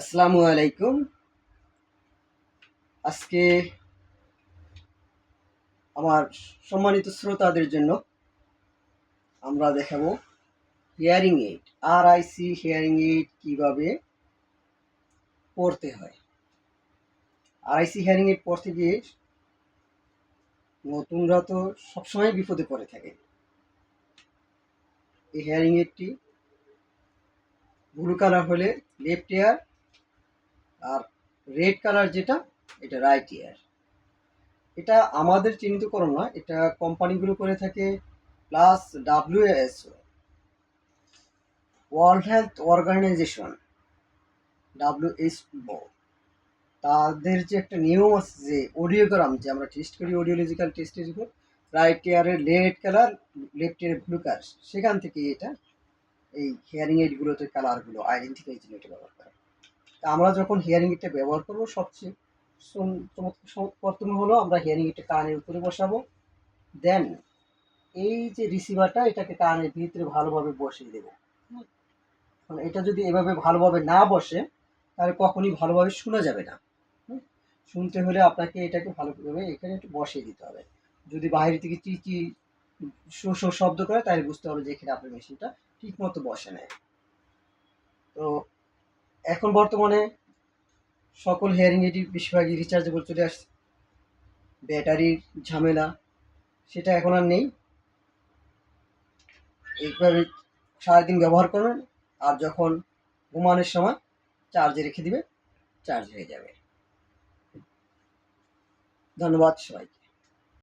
আসসালামু আলাইকুম। আজকে আমার সম্মানিত শ্রোতাদের জন্য আমরা দেখাবো হিয়ারিং এইড আর আইসি হিয়ারিং এইড কীভাবে পড়তে হয়। আর আইসি হিয়ারিং এইড পড়তে গিয়ে নতুনরা তো সবসময় বিপদে পড়ে থাকে। এই হিয়ারিং এইডটি ব্লু কালার হলে লেফট ইয়ার আর রেড কালার যেটা, এটা রাইট ইয়ার এটা আমাদের চিহ্নিতকরণ না এটা কোম্পানিগুলো করে থাকে plus WSO world health organisation WHO তাদের যে একটা নিয়ম আছে যে অডিওগ্রাম যে আমরা টেস্ট করি অডিওলজিক্যাল টেস্টের উপর রাইট ইয়ারের রেড কালার লেফট ইয়ারের ব্লু কালার সেখান থেকে এটা, এই হিয়ারিং এইডগুলোতে কালারগুলো আইডেন্টিফাই জন্য এটা ব্যবহার করে আমরা যখন হিয়ারিং এইডটা ব্যবহার করব, সবচেয়ে প্রথমে হলো আমরা হিয়ারিং এইডটা কানের উপরে বসাবো দেন এই যে রিসিভারটা এটাকে কানের ভিতরে ভালোভাবে বসিয়ে দেবো। এটা যদি এভাবে ভালোভাবে না বসে, তাহলে কখনই ভালোভাবে শোনা যাবে না। শুনতে হলে আপনাকে এটাকে ভালোভাবে এখানে একটু বসিয়ে দিতে হবে যদি বাইরে থেকে চি চি, শো শো শব্দ করে, তাহলে বুঝতে হবে যে এখানে আপনার মেশিনটা ঠিক মতো বসে নেয় তো এখন বর্তমানে সকল হেয়ারিং এডি বেশিরভাগই রিচার্জেবল চলে আসছে। ব্যাটারির ঝামেলা, সেটা এখন আর নেই। এইভাবে সারাদিন ব্যবহার করবেন, আর যখন ঘুমানোর সময় চার্জে রেখে দিবে চার্জ হয়ে যাবে। ধন্যবাদ সবাইকে।